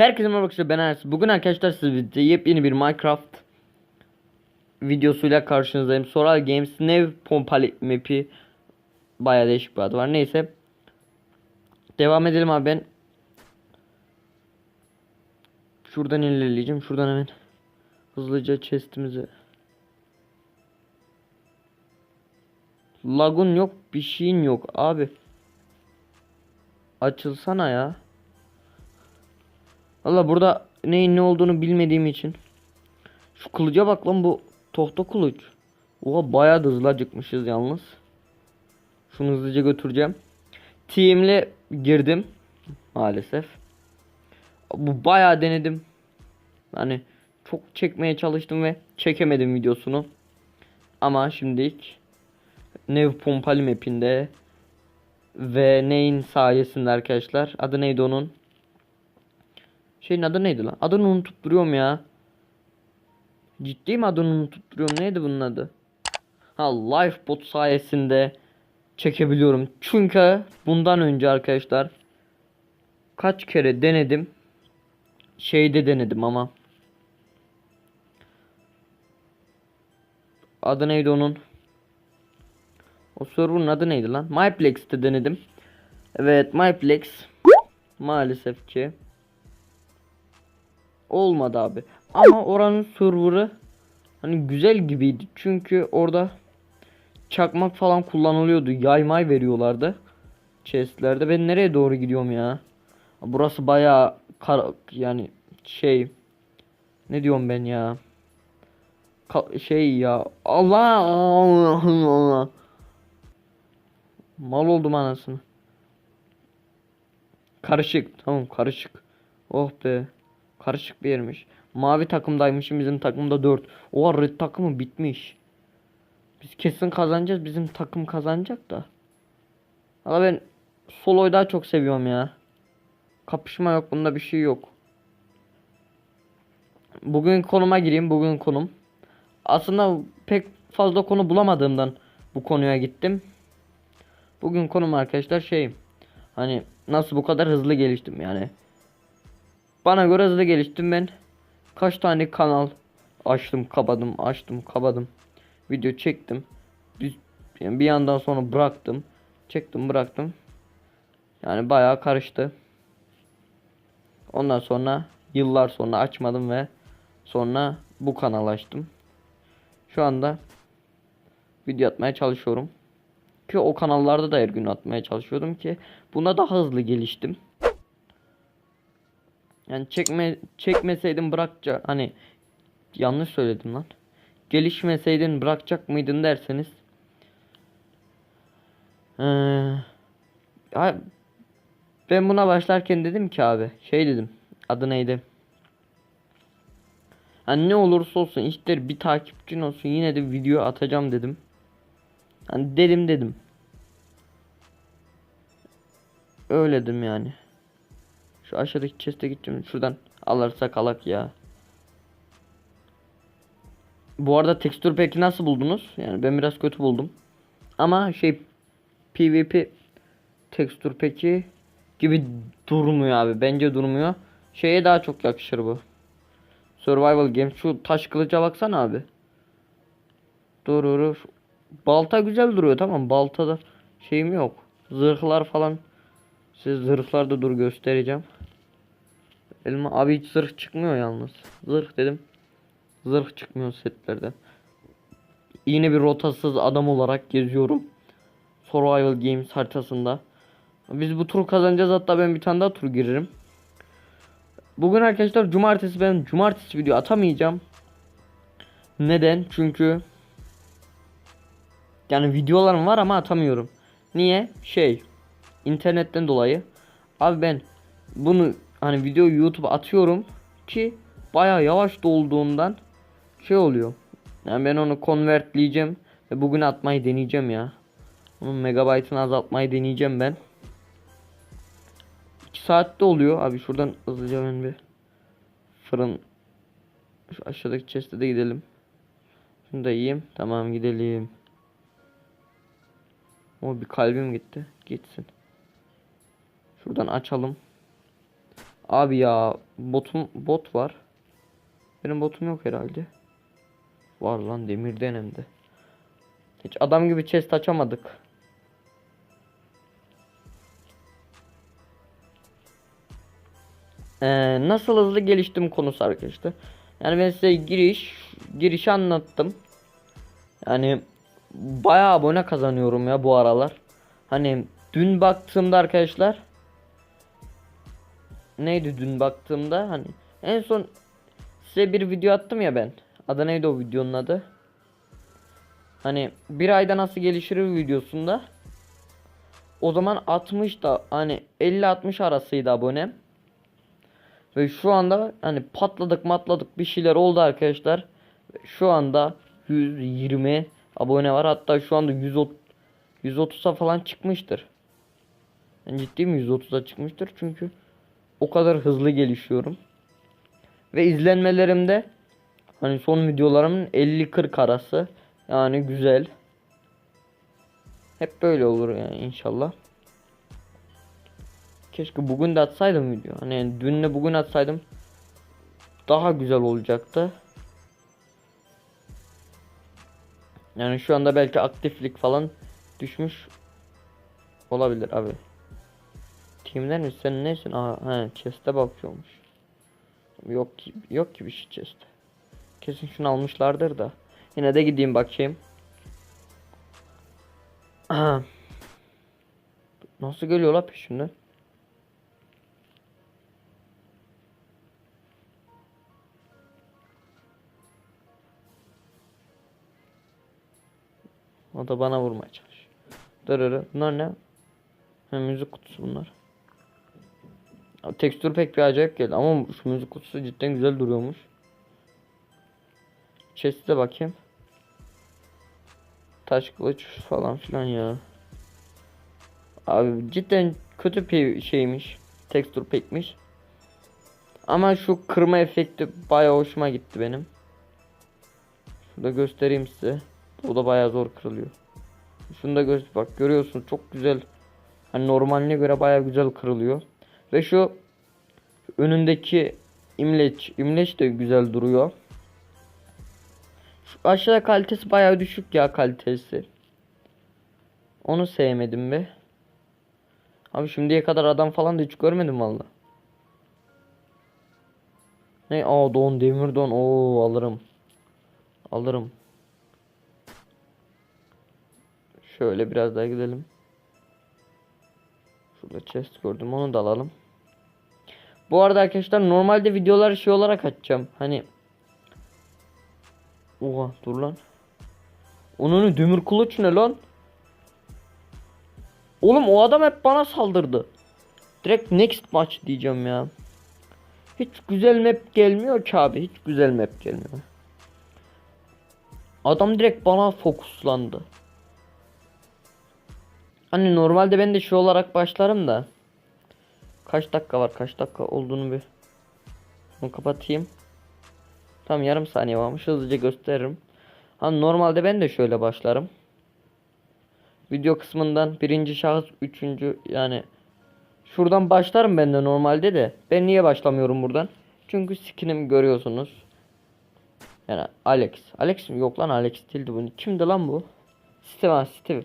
Herkese merhaba arkadaşlar ben Enes. Bugün arkadaşlar sizle yepyeni bir Minecraft videosuyla karşınızdayım. Soral Games Nev Pompalı map'i bayağı değişik bir adı var. Neyse. Devam edelim abi ben. Şuradan ilerleyeceğim. Şuradan hemen hızlıca chest'imizi. Lagun yok, bir şeyin yok abi. Açılsana ya. Valla burada neyin ne olduğunu bilmediğim için. Şu kılıca bak lan bu tohta kılıç. Oha bayağı hızlı acıkmışız yalnız. Şunu hızlıca götüreceğim. Team'le girdim. Maalesef. Bu bayağı denedim. Hani çok çekmeye çalıştım ve çekemedim videosunu. Ama şimdilik Nev Pompalı map'inde ve neyin sayesinde arkadaşlar. Adı neydi onun? Şeyin adı neydi lan? Adını unutup duruyorum ya. Ciddi mi adını unutup duruyorum? Neydi bunun adı? Ha Lifebot sayesinde çekebiliyorum. Çünkü bundan önce arkadaşlar kaç kere denedim. Şeyde denedim ama. Adı neydi onun? O server'ın adı neydi lan? Myplex'te denedim. Evet Myplex. Maalesef ki. Olmadı abi. Ama oranın server'ı hani güzel gibiydi. Çünkü orada çakmak falan kullanılıyordu. Yaymay veriyorlardı. Chestlerde. Ben nereye doğru gidiyorum ya? Burası bayağı kar yani şey ne diyorum ben ya? Ka- şey ya. Allah Allah Allah. Mal oldum anasını. Karışık. Tamam karışık. Oh be. Karışık bir yermiş. Mavi takımdaymışım bizim takımda 4. O red takımı bitmiş. Biz kesin kazanacağız. Bizim takım kazanacak da. Ama ben soloyu daha çok seviyorum ya. Kapışma yok bunda bir şey yok. Bugün konuma gireyim. Bugün konum. Aslında pek fazla konu bulamadığımdan bu konuya gittim. Bugün konum arkadaşlar şey. Hani nasıl bu kadar hızlı geliştim yani. Bana göre hızlı geliştim ben. Kaç tane kanal açtım, kapadım, açtım, kapadım. Video çektim. Bir, yani bir yandan sonra bıraktım. Çektim, bıraktım. Yani bayağı karıştı. Ondan sonra yıllar sonra açmadım ve sonra bu kanal açtım. Şu anda video atmaya çalışıyorum. Ki o kanallarda da her gün atmaya çalışıyordum ki buna daha hızlı geliştim. Yani çekme çekmeseydim bırakacak hani yanlış söyledim lan. Gelişmeseydin bırakacak mıydın derseniz. Ee, ben buna başlarken dedim ki abi şey dedim. Adı neydi? Hani ne olursa olsun ister bir takipçin olsun yine de video atacağım dedim. Hani dedim dedim. Öyle dedim yani. Şu aşağıdaki chest'e gideceğim. Şuradan alırsak alak ya. Bu arada tekstür peki nasıl buldunuz? Yani ben biraz kötü buldum. Ama şey PvP tekstür peki gibi durmuyor abi. Bence durmuyor. Şeye daha çok yakışır bu. Survival game. Şu taş kılıca baksana abi. Durur. Balta güzel duruyor tamam. Baltada şeyim yok. Zırhlar falan. Size zırhlarda dur göstereceğim. Elma abi hiç zırh çıkmıyor yalnız. Zırh dedim. Zırh çıkmıyor setlerden. Yine bir rotasız adam olarak geziyorum. Survival Games haritasında. Biz bu turu kazanacağız hatta ben bir tane daha tur girerim. Bugün arkadaşlar cumartesi ben cumartesi video atamayacağım. Neden? Çünkü yani videolarım var ama atamıyorum. Niye? Şey internetten dolayı. Abi ben bunu hani video YouTube atıyorum ki baya yavaş dolduğundan şey oluyor. Yani ben onu konvertleyeceğim ve bugün atmayı deneyeceğim ya. Onun megabaytını azaltmayı deneyeceğim ben. 2 saatte oluyor. Abi şuradan hızlıca ben bir fırın şu aşağıdaki chest'e de gidelim. Şunu da yiyeyim. Tamam gidelim. O bir kalbim gitti. Gitsin. Şuradan açalım. Abi ya botum bot var. Benim botum yok herhalde. Var lan demirden hem de. Hiç adam gibi chest açamadık. Ee, nasıl hızlı geliştim konusu arkadaşlar. Yani ben size giriş girişi anlattım. Yani bayağı abone kazanıyorum ya bu aralar. Hani dün baktığımda arkadaşlar neydi dün baktığımda hani en son size bir video attım ya ben. Adı neydi o videonun adı? Hani bir ayda nasıl gelişir videosunda. O zaman 60 da hani 50-60 arasıydı abonem. Ve şu anda hani patladık matladık bir şeyler oldu arkadaşlar. Şu anda 120 abone var. Hatta şu anda 130 130'a falan çıkmıştır. Yani ciddi mi 130'a çıkmıştır çünkü o kadar hızlı gelişiyorum. Ve izlenmelerimde hani son videolarımın 50-40 arası yani güzel. Hep böyle olur yani inşallah. Keşke bugün de atsaydım video. Hani dünle bugün atsaydım daha güzel olacaktı. Yani şu anda belki aktiflik falan düşmüş olabilir abi. Kimden mi sen nesin? Aha he chest'e bakıyormuş. Yok ki yok ki bir şey chest'te. Kesin şunu almışlardır da. Yine de gideyim bakayım. Aha. Nasıl geliyor la peşimden? O da bana vurmaya çalışıyor. Dırırı. Bunlar ne? Ha, müzik kutusu bunlar. Tekstür pek bir acayip geldi ama şu müzik kutusu cidden güzel duruyormuş. Chest'e bakayım. Taş kılıç falan filan ya. Abi cidden kötü bir şeymiş. Tekstür pekmiş. Ama şu kırma efekti bayağı hoşuma gitti benim. Şurada göstereyim size. O da bayağı zor kırılıyor. Şunu da göz bak görüyorsun çok güzel. Hani normaline göre bayağı güzel kırılıyor. Ve şu önündeki imleç, imleç de güzel duruyor. Şu aşağıda kalitesi bayağı düşük ya kalitesi. Onu sevmedim be. Abi şimdiye kadar adam falan da hiç görmedim valla. Ne? Aa don demir don. Oo alırım. Alırım. Şöyle biraz daha gidelim. Şurada chest gördüm onu da alalım. Bu arada arkadaşlar normalde videoları şey olarak açacağım. Hani Oha dur lan. Onun demir kılıç ne lan? Oğlum o adam hep bana saldırdı. Direkt next maç diyeceğim ya. Hiç güzel map gelmiyor ki abi. Hiç güzel map gelmiyor. Adam direkt bana fokuslandı. Hani normalde ben de şu olarak başlarım da. Kaç dakika var kaç dakika olduğunu bir bunu kapatayım. Tam yarım saniye varmış hızlıca gösteririm. Hani normalde ben de şöyle başlarım. Video kısmından birinci şahıs üçüncü yani şuradan başlarım ben de normalde de. Ben niye başlamıyorum buradan? Çünkü skinim görüyorsunuz. Yani Alex. Alex mi? Yok lan Alex değildi bu. Kimdi lan bu? Steve, ha, Steve.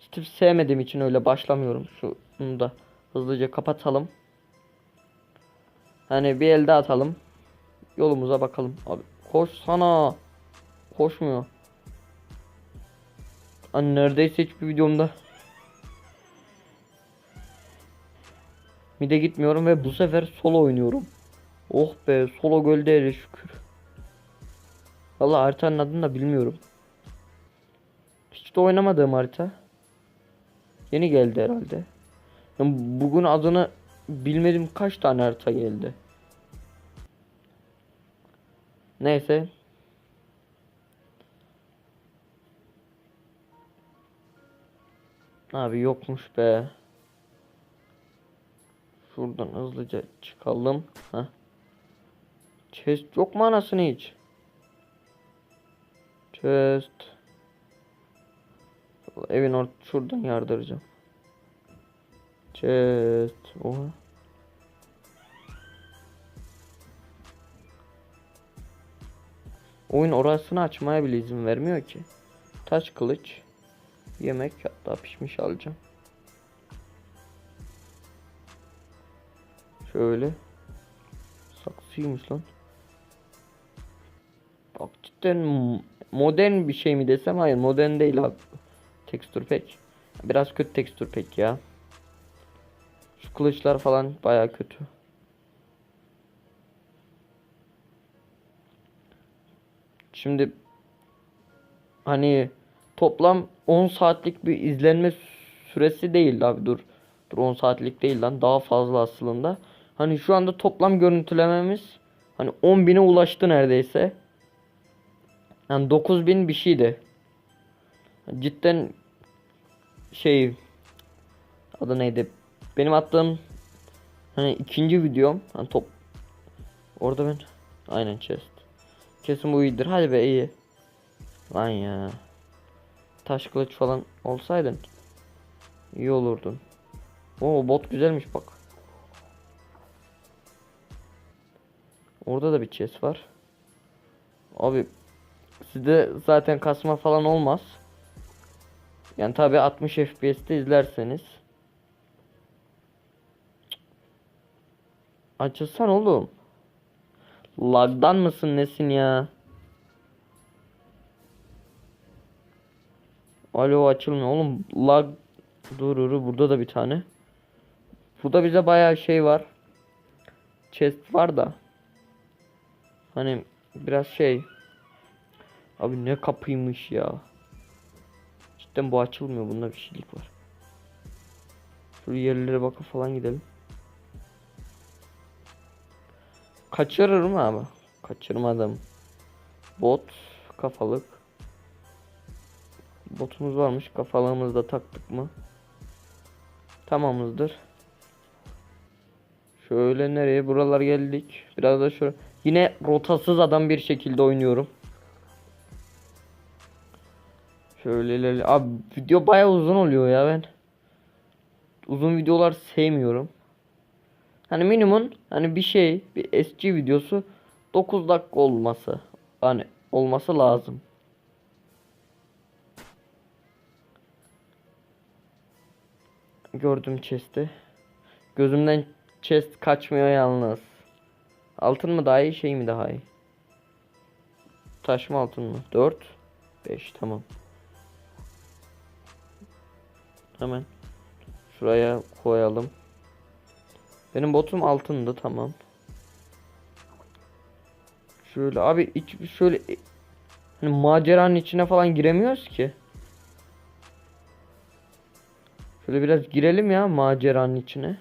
Steve sevmediğim için öyle başlamıyorum. Şunu da hızlıca kapatalım. Hani bir elde atalım. Yolumuza bakalım. Abi koş sana. Koşmuyor. Hani neredeyse hiçbir videomda Mide gitmiyorum ve bu sefer solo oynuyorum. Oh be solo gölde ele şükür. Valla haritanın adını da bilmiyorum. Hiç de oynamadığım harita. Yeni geldi herhalde. Yani bugün adını bilmedim kaç tane harita geldi. Neyse. Abi yokmuş be. Şuradan hızlıca çıkalım. Heh. Chest yok mu anasını hiç? Chest. Evin or şuradan yardıracağım. Shit. Oha. Oyun orasını açmaya bile izin vermiyor ki. Taş kılıç. Yemek hatta pişmiş alacağım. Şöyle. Saksıymış lan. Bak cidden modern bir şey mi desem hayır modern değil abi. Tekstür pek. Biraz kötü tekstür pek ya. Kılıçlar falan baya kötü. Şimdi hani toplam 10 saatlik bir izlenme süresi değil abi dur. Dur 10 saatlik değil lan daha fazla aslında. Hani şu anda toplam görüntülememiz hani 10.000'e ulaştı neredeyse. Yani 9000 bir şeydi. Cidden şey adı neydi? Benim attığım hani ikinci videom hani top orada ben aynen chest. Kesin bu iyidir. Hadi be iyi. Lan ya. Taş kılıç falan olsaydın iyi olurdun. Oo bot güzelmiş bak. Orada da bir chest var. Abi sizde zaten kasma falan olmaz. Yani tabi 60 FPS'te izlerseniz. Açılsan oğlum. Lagdan mısın nesin ya? Alo açılmıyor oğlum. Lag dururu burada da bir tane. Burada bize bayağı şey var. Chest var da. Hani biraz şey. Abi ne kapıymış ya. Cidden bu açılmıyor. Bunda bir şeylik var. Şu yerlere baka falan gidelim. Kaçırır mı abi? Kaçırmadım. Bot kafalık. Botumuz varmış. Kafalığımızı taktık mı? Tamamızdır. Şöyle nereye? Buralar geldik. Biraz da şöyle. Yine rotasız adam bir şekilde oynuyorum. Şöyle ilerle. Abi video bayağı uzun oluyor ya ben. Uzun videolar sevmiyorum. Hani minimum hani bir şey bir SG videosu 9 dakika olması hani olması lazım. Gördüm chest'i. Gözümden chest kaçmıyor yalnız. Altın mı daha iyi şey mi daha iyi? Taş mı altın mı? 4 5 tamam. Hemen şuraya koyalım. Benim botum altındı tamam. Şöyle abi hiç şöyle hani maceranın içine falan giremiyoruz ki. Şöyle biraz girelim ya maceranın içine.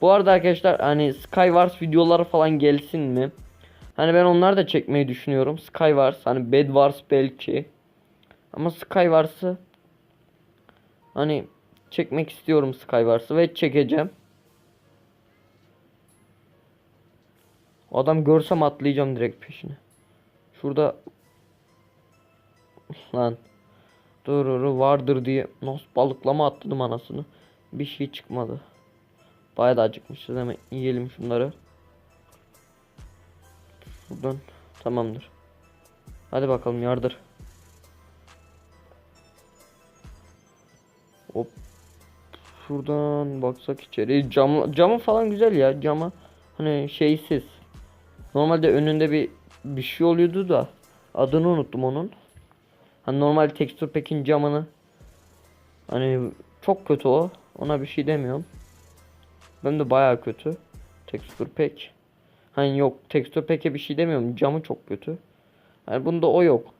Bu arada arkadaşlar hani Skywars videoları falan gelsin mi? Hani ben onları da çekmeyi düşünüyorum. Skywars hani Bed Wars belki. Ama Skywars'ı hani çekmek istiyorum Skywars'ı ve çekeceğim. Adam görsem atlayacağım direkt peşine. Şurada lan Dururu vardır diye nasıl balıklama atladım anasını. Bir şey çıkmadı. Bayağı da acıkmışız hemen yiyelim şunları. Buradan tamamdır. Hadi bakalım yardır. Hop. Şuradan baksak içeri. Cam, camı falan güzel ya. Cama hani şeysiz. Normalde önünde bir bir şey oluyordu da adını unuttum onun. Hani normal tekstür pekin camını hani çok kötü o. Ona bir şey demiyorum. Ben de baya kötü. Tekstür pek. Hani yok tekstür peke bir şey demiyorum. Camı çok kötü. Yani bunda o yok.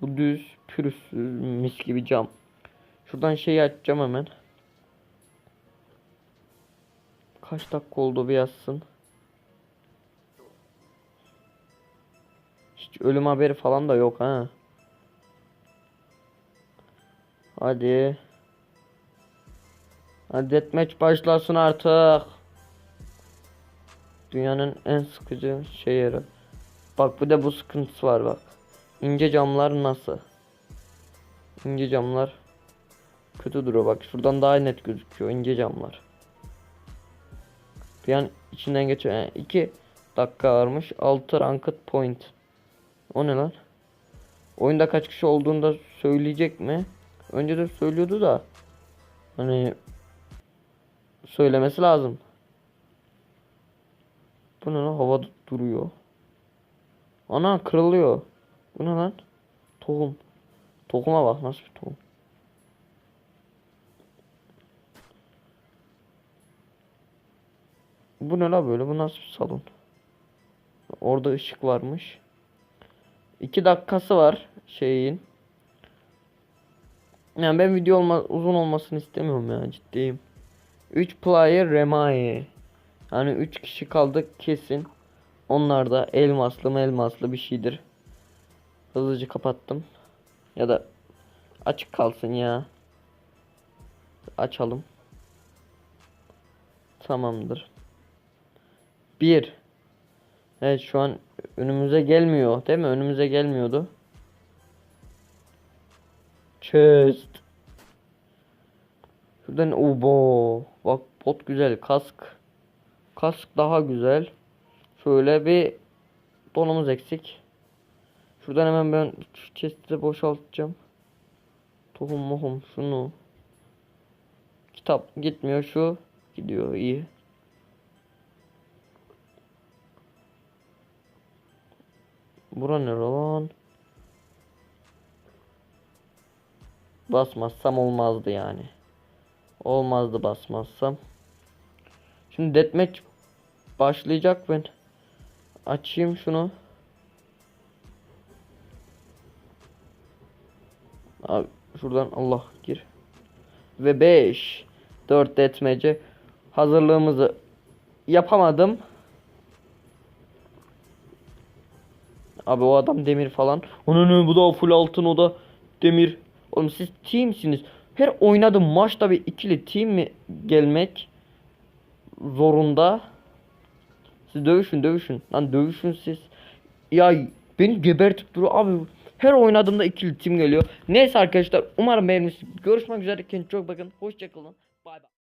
Bu düz pürüzsüz mis gibi cam. Şuradan şeyi açacağım hemen. Kaç dakika oldu bir yazsın. Hiç ölüm haberi falan da yok ha. Hadi. Hadi deathmatch başlasın artık. Dünyanın en sıkıcı yeri. Bak bir de bu sıkıntısı var bak. İnce camlar nasıl? İnce camlar kötü duruyor bak. Şuradan daha net gözüküyor ince camlar. Bir içinden geçiyor. Yani iki dakika varmış. 6 ranked point. O ne lan? Oyunda kaç kişi olduğunu da söyleyecek mi? Önce de söylüyordu da. Hani söylemesi lazım. Bu ne lan? Havada duruyor. Ana kırılıyor. Bu ne lan? Tohum. Tohuma bak nasıl bir tohum. Bu ne la böyle? Bu nasıl bir salon? Orada ışık varmış. 2 dakikası var şeyin. Yani ben video olma, uzun olmasını istemiyorum ya ciddiyim. 3 player remaye. Yani 3 kişi kaldık kesin. Onlar da elmaslı mı elmaslı bir şeydir. Hızlıca kapattım. Ya da açık kalsın ya. Açalım. Tamamdır. 1 Evet şu an önümüze gelmiyor değil mi? Önümüze gelmiyordu. Chest. Şuradan obo. Bak bot güzel. Kask. Kask daha güzel. Şöyle bir donumuz eksik. Şuradan hemen ben chest'i boşaltacağım. Tohum mohum şunu. Kitap gitmiyor şu. Gidiyor iyi. Bura ne lan? Basmazsam olmazdı yani. Olmazdı basmazsam. Şimdi deathmatch başlayacak ben. Açayım şunu. Abi şuradan Allah gir. Ve 5 4 deathmatch'e hazırlığımızı yapamadım. Abi o adam demir falan. Onun bu da full altın o da demir. Oğlum siz teamsiniz. Her oynadığım maçta bir ikili team mi gelmek zorunda? Siz dövüşün dövüşün. Lan dövüşün siz. Ya beni gebertip duruyor abi. Her oynadığımda ikili team geliyor. Neyse arkadaşlar umarım beğenmişsiniz. Görüşmek üzere kendinize çok bakın. Hoşçakalın. Bay bay.